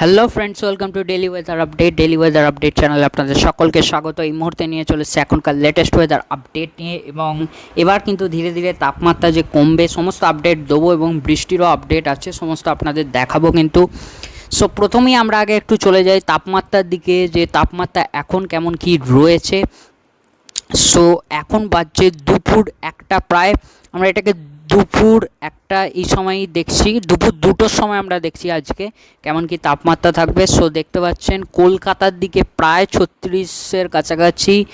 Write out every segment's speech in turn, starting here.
Hello friends welcome to daily weather update daily weather update চ্যানেলে আপনাদের সকলকে স্বাগত। এই মুহূর্তে নিয়ে চলেছে এখনকার লেটেস্ট ওয়েদার আপডেট নিয়ে এবং এবার কিন্তু ধীরে ধীরে তাপমাত্রা যে কমবে, সমস্ত আপডেট দেবো এবং বৃষ্টিরও আপডেট আছে, সমস্ত আপনাদের দেখাবো কিন্তু। সো প্রথমেই আমরা আগে একটু চলে যাই। তাপমাত্রার দিকে যে তাপমাত্রা এখন কেমন কি রয়েছে সো এখন বাজছে দুপুর একটা প্রায়। আমরা এটাকে দুপুর একটা এই সময়ই দেখছি। দুপুর দুটোর সময় আমরা দেখছি আজকে কেমন কি তাপমাত্রা থাকবে। সো দেখতে পাচ্ছেন কলকাতার দিকে প্রায় ছত্রিশের কাছাকাছি।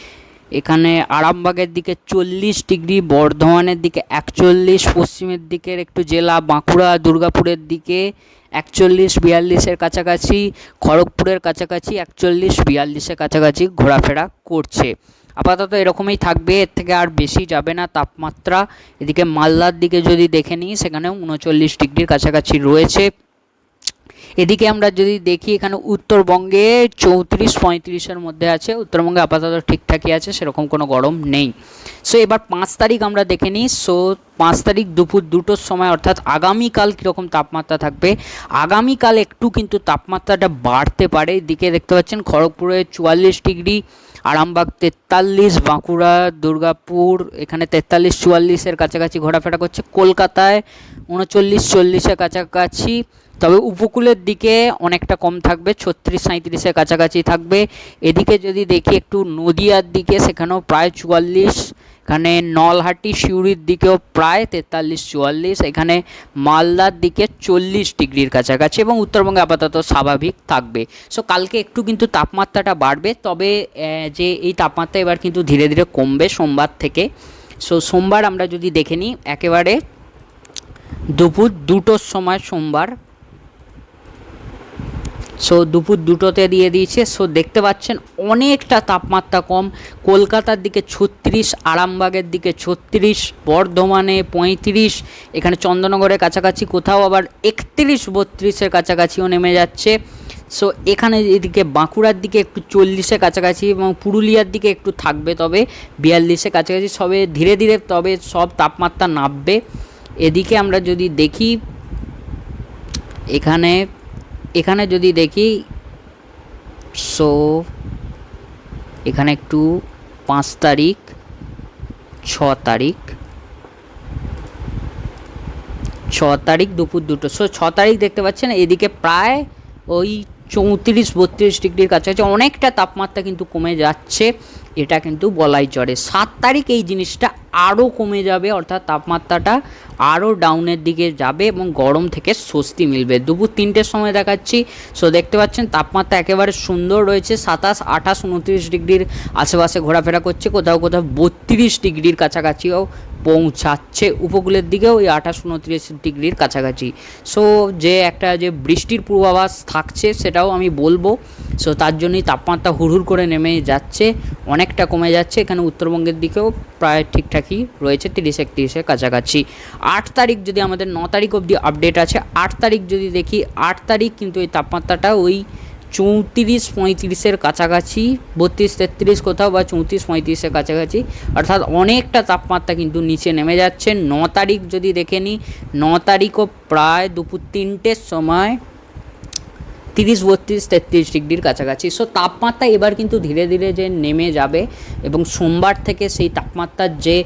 এখানে আরামবাগের দিকে চল্লিশ ডিগ্রি, বর্ধমানের দিকে একচল্লিশ, পশ্চিমের দিকের একটু জেলা বাঁকুড়া, দুর্গাপুরের দিকে একচল্লিশ, বিয়াল্লিশের কাছাকাছি। খড়গপুরের কাছাকাছি একচল্লিশ, বিয়াল্লিশের কাছাকাছি ঘোরাফেরা করছে। আপাতত এরকমই থাকবে, এর থেকে আর বেশি যাবে না তাপমাত্রা। এদিকে মালদার দিকে যদি দেখে নিই সেখানে উনচল্লিশ ডিগ্রির কাছাকাছি রয়েছে। এদিকে আমরা যদি দেখি, এখানে উত্তরবঙ্গে চৌত্রিশ, পঁয়ত্রিশের মধ্যে আছে। উত্তরবঙ্গে আপাতত ঠিকঠাকই আছে, সেরকম কোনো গরম নেই। সো এবার পাঁচ তারিখ আমরা দেখে নিই। সো পাঁচ তারিখ দুপুর দুটোর সময়, অর্থাৎ আগামীকাল কীরকম তাপমাত্রা থাকবে? আগামীকাল একটু কিন্তু তাপমাত্রাটা বাড়তে পারে। এদিকে দেখতে পাচ্ছেন, খড়গপুরে চুয়াল্লিশ ডিগ্রি আরামবাগ তেতাল্লিশ, বাঁকুড়া, দুর্গাপুর, এখানে তেতাল্লিশ, চুয়াল্লিশের কাছাকাছি ঘোরাফেরা করছে। কলকাতায় উনচল্লিশ, চল্লিশের কাছাকাছি। তবে উপকূলের দিকে অনেকটা কম থাকবে, ছত্রিশ সাঁত্রিশের কাছাকাছি থাকবে। এদিকে যদি দেখি একটু নদিয়ার দিকে, সেখানেও প্রায় চুয়াল্লিশ এখানে নলহাটি সিউড়ির দিকেও প্রায় তেতাল্লিশ, চুয়াল্লিশ, এখানে মালদার দিকে চল্লিশ ডিগ্রির কাছাকাছি এবং উত্তরবঙ্গে আপাতত স্বাভাবিক থাকবে। সো কালকে একটু কিন্তু তাপমাত্রাটা বাড়বে, তবে যে এই তাপমাত্রা এবার কিন্তু ধীরে ধীরে কমবে সোমবার থেকে। সো সোমবার আমরা যদি দেখে নিই, একেবারে দুপুর দুটোর সময় সোমবার সো দুপুর দুটোতে দিয়ে দিয়েছে। সো দেখতে পাচ্ছেন অনেকটা তাপমাত্রা কম। কলকাতার দিকে ছত্রিশ, আরামবাগের দিকে ছত্রিশ, বর্ধমানে পঁয়ত্রিশ, এখানে চন্দ্রনগরের কাছাকাছি কোথাও আবার একত্রিশ, বত্রিশের কাছাকাছিও নেমে যাচ্ছে। সো এখানে এদিকে বাঁকুড়ার দিকে একটু চল্লিশের কাছাকাছি এবং পুরুলিয়ার দিকে একটু থাকবে তবে, বিয়াল্লিশের কাছাকাছি সবে ধীরে ধীরে তবে সব তাপমাত্রা নামবে। এদিকে আমরা যদি দেখি, এখানে এখানে যদি দেখি সো এখানে একটু পাঁচ তারিখ, ছ তারিখ ছ তারিখ দুপুর দুটো সো ছ তারিখ দেখতে পাচ্ছেন, এদিকে প্রায় ওই চৌত্রিশ, বত্রিশ ডিগ্রির কাছাকাছি অনেকটা তাপমাত্রা কিন্তু কমে যাচ্ছে, এটা কিন্তু বলাই চড়ে সাত তারিখ এই জিনিসটা আরও কমে যাবে, অর্থাৎ তাপমাত্রাটা আরও ডাউনের দিকে যাবে এবং গরম থেকে স্বস্তি মিলবে। দুপুর তিনটের সময় দেখাচ্ছি। সো দেখতে পাচ্ছেন তাপমাত্রা একেবারে সুন্দর রয়েছে, সাতাশ, আঠাশ, উনত্রিশ ডিগ্রির আশেপাশে ঘোরাফেরা করছে, কোথাও কোথাও বত্রিশ ডিগ্রির কাছাকাছিও পৌঁছাচ্ছে উপকূলের দিকেও ওই আঠাশ উনত্রিশ ডিগ্রির কাছাকাছি। সো যে একটা যে বৃষ্টির পূর্বাভাস থাকছে সেটাও আমি বলব। সো তার জন্যই তাপমাত্রা হুড়হুড় করে নেমে যাচ্ছে, অনেকটা কমে যাচ্ছে। এখানে উত্তরবঙ্গের দিকেও প্রায় ঠিকঠাকই রয়েছে, তিরিশ একত্রিশের কাছাকাছি। আট তারিখ যদি আমাদের ন তারিখ অবধি আপডেট আছে, আট তারিখ যদি দেখি, আট তারিখ কিন্তু এই তাপমাত্রাটা ওই চৌত্রিশ পঁয়ত্রিশের কাছাকাছি, বত্রিশ তেত্রিশ কোথাও বা চৌত্রিশ পঁয়ত্রিশের কাছাকাছি, অর্থাৎ অনেকটা তাপমাত্রা কিন্তু নিচে নেমে যাচ্ছে। ন তারিখ যদি দেখে নিই, ন তারিখও প্রায় দুপুর তিনটের সময় তিরিশ, বত্রিশ, তেত্রিশ ডিগ্রির কাছাকাছি। সো তাপমাত্রা এবার কিন্তু ধীরে ধীরে যে নেমে যাবে এবং সোমবার থেকে সেই তাপমাত্রার যে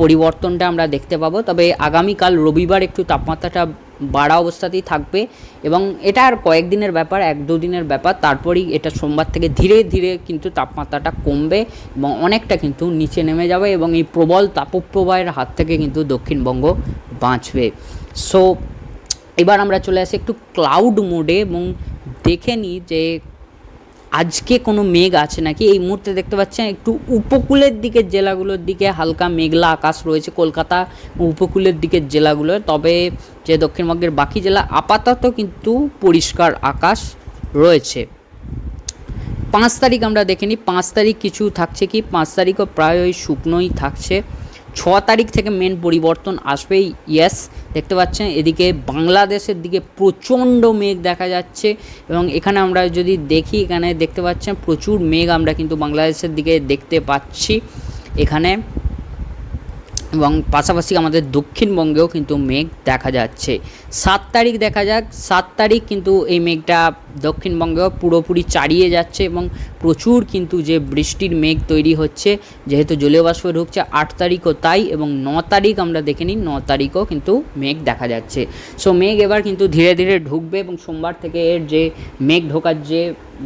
পরিবর্তনটা আমরা দেখতে পাবো, তবে আগামীকাল রবিবার একটু তাপমাত্রাটা বাড়া অবস্থাতেই থাকবে এবং এটা আর কয়েকদিনের ব্যাপার, এক দু দিনের ব্যাপার। তারপরেই এটা সোমবার থেকে ধীরে ধীরে কিন্তু তাপমাত্রাটা কমবে এবং অনেকটা কিন্তু নিচে নেমে যাবে এবং এই প্রবল তাপপ্রবাহের হাত থেকে কিন্তু দক্ষিণবঙ্গ বাঁচবে। সো এবার আমরা চলে আসি একটু ক্লাউড মোডে এবং দেখে নিই যে আজকে কোনো মেঘ আছে নাকি? এই মুহূর্তে দেখতে পাচ্ছেন একটু উপকূলের দিকের জেলাগুলোর দিকে হালকা মেঘলা আকাশ রয়েছে কলকাতা উপকূলের দিকের জেলাগুলো তবে যে দক্ষিণবঙ্গের বাকি জেলা আপাতত কিন্তু পরিষ্কার আকাশ রয়েছে। পাঁচ তারিখ আমরা দেখে নিই, পাঁচ তারিখ কিছু থাকছে কি? পাঁচ তারিখও প্রায় ওই শুকনোই থাকছে। ছ তারিখ থেকে মেন পরিবর্তন আসবেই ইয়েস দেখতে পাচ্ছেন, এদিকে বাংলাদেশের দিকে প্রচণ্ড মেঘ দেখা যাচ্ছে এবং এখানে আমরা যদি দেখি, এখানে দেখতে পাচ্ছেন প্রচুর মেঘ আমরা কিন্তু বাংলাদেশের দিকে দেখতে পাচ্ছি। এখানে এবং পাশাপাশি আমাদের দক্ষিণবঙ্গেও কিন্তু মেঘ দেখা যাচ্ছে। সাত তারিখ দেখা যাক, সাত তারিখ কিন্তু এই মেঘটা দক্ষিণবঙ্গেও পুরোপুরি চারিয়ে যাচ্ছে এবং প্রচুর কিন্তু যে বৃষ্টির মেঘ তৈরি হচ্ছে, যেহেতু জলীয় বাষ্প ঢুকছে আট তারিখও তাই এবং ন তারিখ আমরা দেখে নিই, ন তারিখও কিন্তু মেঘ দেখা যাচ্ছে। সো মেঘ এবার কিন্তু ধীরে ধীরে ঢুকবে এবং সোমবার থেকে এর যে মেঘ ঢোকার যে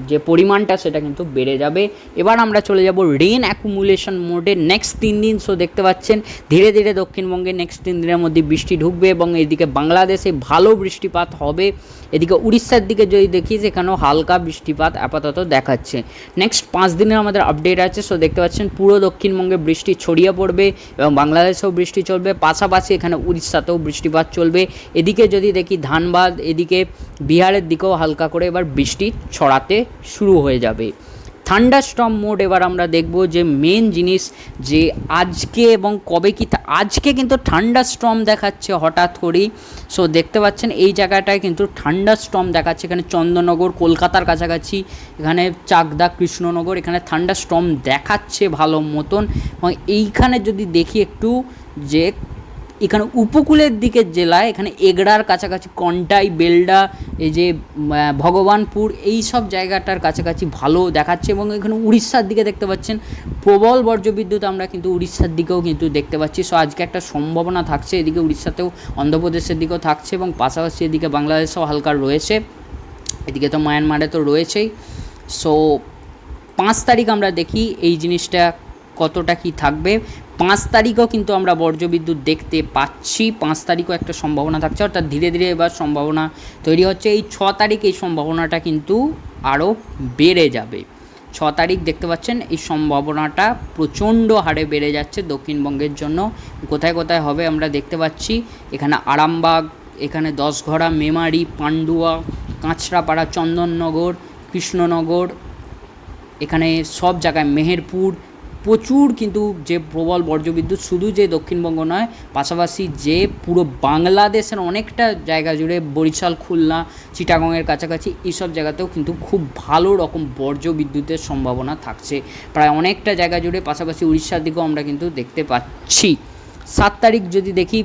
যে পরিমাণটা সেটা কিন্তু বেড়ে যাবে। এবার আমরা চলে যাব রেন অ্যাকুমুলেশন মোডে নেক্সট তিন দিন সো দেখতে পাচ্ছেন, ধীরে ধীরে দক্ষিণবঙ্গে নেক্সট তিন দিনের মধ্যে বৃষ্টি ঢুকবে এবং এদিকে বাংলাদেশে ভালো বৃষ্টিপাত হবে। এদিকে উড়িষ্যার দিকে যদি দেখি সেখানেও হালকা বৃষ্টিপাত আপাতত দেখাচ্ছে। নেক্সট পাঁচ দিনের আমাদের আপডেট আছে সো দেখতে পাচ্ছেন পুরো দক্ষিণবঙ্গে বৃষ্টি ছড়িয়ে পড়বে এবং বাংলাদেশেও বৃষ্টি চলবে। পাশাপাশি এখানে উড়িষ্যাতেও বৃষ্টিপাত চলবে। এদিকে যদি দেখি ধানবাদ, এদিকে বিহারের দিকেও হালকা করে এবার বৃষ্টি ছড়াতে শুরু হয়ে যাবে। থান্ডারস্টর্ম মোড এবার আমরা দেখব যে মেন জিনিস যে আজকে এবং কবে কি আজকে কিন্তু থান্ডারস্টর্ম দেখাচ্ছে হঠাৎ করেই। সো দেখতে পাচ্ছেন এই জায়গাটায় কিন্তু থান্ডারস্টর্ম দেখাচ্ছে। এখানে চন্দননগর, কলকাতার কাছাকাছি, এখানে চাকদা, কৃষ্ণনগর, এখানে থান্ডারস্টর্ম দেখাচ্ছে ভালো মতন। এবং এইখানে যদি দেখি একটু যে এখানে উপকূলের দিকের জেলায় এখানে এগড়ার কাছাকাছি কন্টাই, বেলডা, এই যে ভগবানপুর, এই সব জায়গাটার কাছাকাছি ভালো দেখাচ্ছে এবং এখানে উড়িষ্যার দিকে দেখতে পাচ্ছেন। প্রবল বর্জ্যবিদ্যুৎ আমরা কিন্তু উড়িষ্যার দিকেও কিন্তু দেখতে পাচ্ছি। সো আজকে একটা সম্ভাবনা থাকছে, এদিকে উড়িষ্যাতেও অন্ধ্রপ্রদেশের দিকেও থাকছে এবং পাশাপাশি এদিকে বাংলাদেশেও হালকা রয়েছে। এদিকে তো মায়ানমারে তো রয়েছেই। সো পাঁচ তারিখ আমরা দেখি এই জিনিসটা কতটা কি থাকবে। পাঁচ তারিখও কিন্তু আমরা বর্জ্যবিদ্যুৎ দেখতে পাচ্ছি। পাঁচ তারিখও একটা সম্ভাবনা থাকছে, অর্থাৎ ধীরে ধীরে এবার সম্ভাবনা তৈরি হচ্ছে। এই ছ তারিখ এই সম্ভাবনাটা কিন্তু আরও বেড়ে যাবে। ছ তারিখ দেখতে পাচ্ছেন, এই সম্ভাবনাটা প্রচণ্ড হারে বেড়ে যাচ্ছে দক্ষিণবঙ্গের জন্য। কোথায় কোথায় হবে আমরা দেখতে পাচ্ছি। এখানে আরামবাগ, এখানে দশঘরা মেমারি, পান্ডুয়া, কাঁচরাপাড়া, চন্দননগর, কৃষ্ণনগর, এখানে সব জায়গায় মেহেরপুর প্রচুর কিন্তু যে প্রবল বর্জ্যবিদ্যুৎ শুধু যে দক্ষিণবঙ্গ নয়, পাশাপাশি যে পুরো বাংলাদেশের অনেকটা জায়গা জুড়ে বরিশাল, খুলনা, চিটাগংয়ের কাছাকাছি এইসব জায়গাতেও কিন্তু খুব ভালো রকম বর্জ্যবিদ্যুতের সম্ভাবনা থাকছে। প্রায় অনেকটা জায়গা জুড়ে পাশাপাশি উড়িষ্যার দিকেও আমরা কিন্তু দেখতে পাচ্ছি। সাত তারিখ যদি দেখি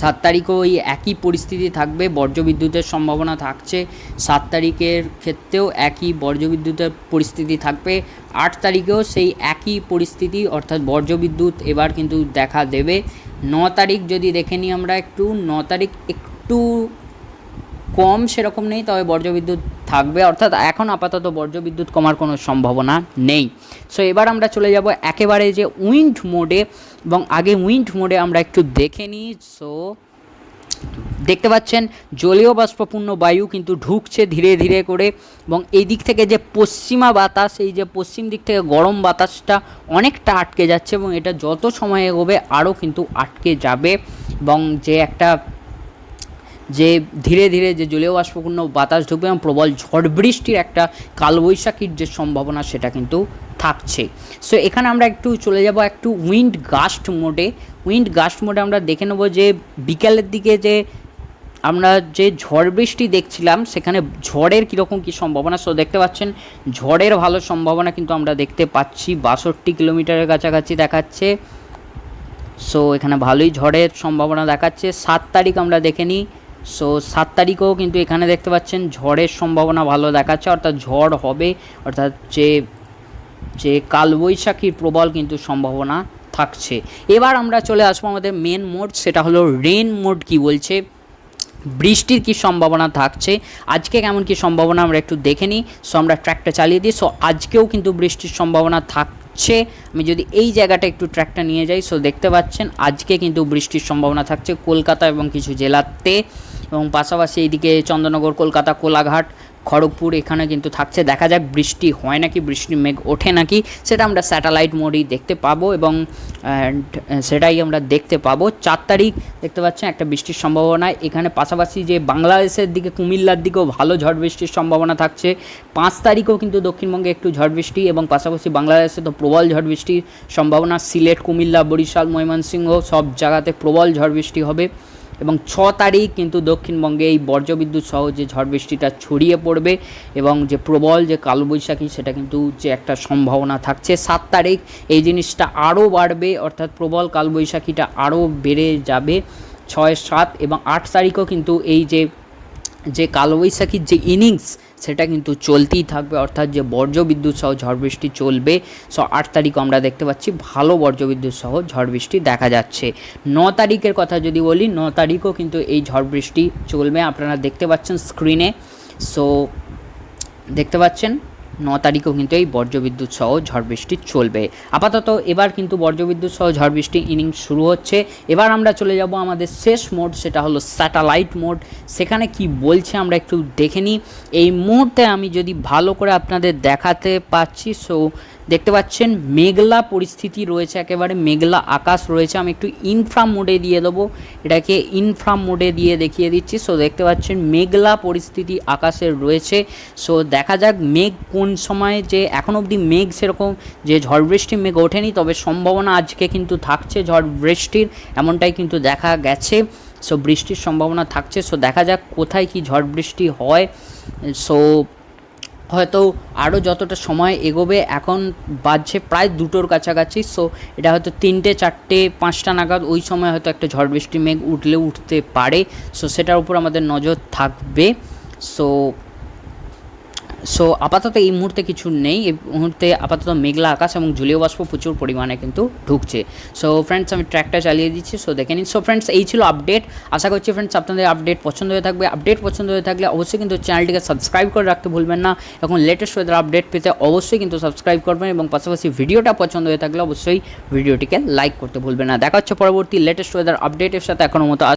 সাত তারিখও ওই একই পরিস্থিতি থাকবে, বর্জ্যবিদ্যুতের সম্ভাবনা থাকছে। সাত তারিখের ক্ষেত্রেও একই বর্জ্যবিদ্যুতের পরিস্থিতি থাকবে। আট তারিখেও সেই একই পরিস্থিতি, অর্থাৎ বর্জ্যবিদ্যুৎ এবার কিন্তু দেখা দেবে। ন তারিখ যদি দেখে নিই আমরা একটু, ন তারিখ একটু কম সেরকম নেই, তবে বর্জ্যবিদ্যুৎ থাকবে, অর্থাৎ এখন আপাতত বর্জ্য বিদ্যুৎ কমার কোনো সম্ভাবনা নেই। সো এবার আমরা চলে যাব একেবারে যে উইন্ড মোডে এবং আগে উইন্ড মোডে আমরা একটু দেখে নিই। সো দেখতে পাচ্ছেন, জলীয় বাষ্পপূর্ণ বায়ু কিন্তু ঢুকছে ধীরে ধীরে করে এবং এই দিক থেকে যে পশ্চিমা বাতাস, এই যে পশ্চিম দিক থেকে গরম বাতাসটা অনেকটা আটকে যাচ্ছে এবং এটা যত সময় এগোবে আরও কিন্তু আটকে যাবে এবং যে একটা যে ধীরে ধীরে যে জলীয় বাষ্পপূর্ণ বাতাস ঢুকবে এবং প্রবল ঝড় বৃষ্টির একটা কালবৈশাখীর যে সম্ভাবনা সেটা কিন্তু থাকছে। সো এখানে আমরা একটু চলে যাব একটু উইন্ড গাস্ট মোডে। উইন্ড গাস্ট মোডে আমরা দেখে নেব যে বিকালের দিকে যে আমরা যে ঝড় বৃষ্টি দেখছিলাম, সেখানে ঝড়ের কীরকম কী সম্ভাবনা? সো দেখতে পাচ্ছেন, ঝড়ের ভালো সম্ভাবনা কিন্তু আমরা দেখতে পাচ্ছি। বাষট্টি কিলোমিটারের কাছাকাছি দেখাচ্ছে। সো এখানে ভালোই ঝড়ের সম্ভাবনা দেখাচ্ছে। সাত তারিখ আমরা দেখে নিই। সো সাত তারিখেও কিন্তু এখানে দেখতে পাচ্ছেন ঝড়ের সম্ভাবনা ভালো দেখাচ্ছে, অর্থাৎ ঝড় হবে, অর্থাৎ যে যে কালবৈশাখীর প্রবল কিন্তু সম্ভাবনা থাকছে। এবার আমরা চলে আসব আমাদের মেন মোড সেটা হলো রেন মোড কি বলছে? বৃষ্টির কি সম্ভাবনা থাকছে? আজকে কেমন কি সম্ভাবনা আমরা একটু দেখে নিই। সো আমরা ট্র্যাকটা চালিয়ে দিই। সো আজকেও কিন্তু বৃষ্টির সম্ভাবনা থাকছে। আমি যদি এই জায়গাটা একটু ট্র্যাকটা নিয়ে যাই সো দেখতে পাচ্ছেন আজকে কিন্তু বৃষ্টির সম্ভাবনা থাকছে কলকাতা এবং কিছু জেলাতে। এবং পাশাপাশি এইদিকে চন্দ্রনগর, কলকাতা, কোলাঘাট, খড়গপুর এখানে কিন্তু থাকছে। দেখা যাক বৃষ্টি হয় নাকি, বৃষ্টির মেঘ ওঠে নাকি, সেটা আমরা স্যাটেলাইট মোডেই দেখতে পাবো এবং সেটাই আমরা দেখতে পাবো। চার তারিখ দেখতে পাচ্ছেন একটা বৃষ্টির সম্ভাবনা। এখানে পাশাপাশি যে বাংলাদেশের দিকে, কুমিল্লার দিকেও ভালো ঝড় বৃষ্টির সম্ভাবনা থাকছে। পাঁচ তারিখেও কিন্তু দক্ষিণবঙ্গে একটু ঝড় বৃষ্টি এবং পাশাপাশি বাংলাদেশে তো প্রবল ঝড় বৃষ্টির সম্ভাবনা। সিলেট, কুমিল্লা, বরিশাল, ময়মনসিংহ সব জায়গাতে প্রবল ঝড় বৃষ্টি হবে। এবং ছ তারিখ কিন্তু দক্ষিণবঙ্গে এই বর্জ্যবিদ্যুৎ সহ যে ঝড় বৃষ্টিটা ছড়িয়ে পড়বে এবং যে প্রবল যে কালবৈশাখী সেটা কিন্তু যে একটা সম্ভাবনা থাকছে। সাত তারিখ এই জিনিসটা আরও বাড়বে, অর্থাৎ প্রবল কালবৈশাখীটা আরও বেড়ে যাবে ছয় সাত এবং আট তারিখও কিন্তু এই যে যে কালবৈশাখীর যে ইনিংস সেটা কিন্তু চলতেই থাকবে। অর্থাৎ যে বর্জ্য বিদ্যুৎ সহ ঝড় বৃষ্টি চলবে, সো, আট তারিখ আমরা দেখতে পাচ্ছি, ভালো বর্জ্য বিদ্যুৎ সহ ঝড় বৃষ্টি দেখা যাচ্ছে। ন তারিখের কথা যদি বলি, ন তারিখও কিন্তু এই ঝড় বৃষ্টি চলবে। আপনারা দেখতে পাচ্ছেন স্ক্রিনে সো দেখতে পাচ্ছেন? ন তারিখেও কিন্তু এই বজ্রবিদ্যুৎ সহ ঝড় বৃষ্টি চলবে। আপাতত এবার কিন্তু বজ্রবিদ্যুৎ সহ ঝড় বৃষ্টি ইনিংস শুরু হচ্ছে। এবার আমরা চলে যাব আমাদের শেষ মোড, সেটা হলো স্যাটেলাইট মোড। সেখানে কি বলছে আমরা একটু দেখে নিই। এই মুহূর্তে আমি যদি ভালো করে আপনাদের দেখাতে পাচ্ছি সো দেখতে পাচ্ছেন, মেঘলা পরিস্থিতি রয়েছে, একেবারে মেঘলা আকাশ রয়েছে। আমি একটু ইনফ্রাম মোডে দিয়ে দেবো। এটাকে ইনফ্রাম মোডে দিয়ে দেখিয়ে দিচ্ছি। সো দেখতে পাচ্ছেন, মেঘলা পরিস্থিতি আকাশের রয়েছে। সো দেখা যাক মেঘ কোন সময় যে এখন অবধি মেঘ সেরকম যে ঝড় বৃষ্টি মেঘ ওঠেনি, তবে সম্ভাবনা আজকে কিন্তু থাকছে ঝড় বৃষ্টির, এমনটাই কিন্তু দেখা গেছে। সো বৃষ্টির সম্ভাবনা থাকছে। সো দেখা যাক কোথায় কি ঝড় বৃষ্টি হয়। সো হয়তো আরও যতটা সময় এগোবে, এখন বাজছে প্রায় দুটোর কাছাকাছি সো এটা হয়তো তিনটে, চারটে, পাঁচটা নাগাদ ওই সময় হয়তো একটা ঝড় বৃষ্টি, মেঘ উঠলে উঠতে পারে সো সেটার উপর আমাদের নজর থাকবে সো সো আপাতত এই মুহূর্তে কিছু নেই। এই মুহূর্তে আপাতত মেঘলা আকাশ এবং জলীয় বাষ্প প্রচুর পরিমাণে কিন্তু ঢুকছে। সো ফ্রেন্ডস আমি ট্র্যাকটা চালিয়ে দিচ্ছি। সো দেখে নিন। সো ফ্রেন্ডস এই ছিল আপডেট আশা করছি ফ্রেন্ডস আপনাদের আপডেট পছন্দ হয়ে থাকবে। আপডেট পছন্দ হয়ে থাকলে অবশ্যই কিন্তু চ্যানেলটিকে সাবস্ক্রাইব করে রাখতে ভুলবেন না। এখন লেটেস্ট ওয়েদার আপডেট পেতে অবশ্যই কিন্তু সাবস্ক্রাইব করবেন এবং পাশাপাশি ভিডিওটা পছন্দ হয়ে থাকলে অবশ্যই ভিডিওটিকে লাইক করতে ভুলবেন না। দেখা হচ্ছে পরবর্তী লেটেস্ট ওয়েদার আপডেটের সাথে এখনও মতো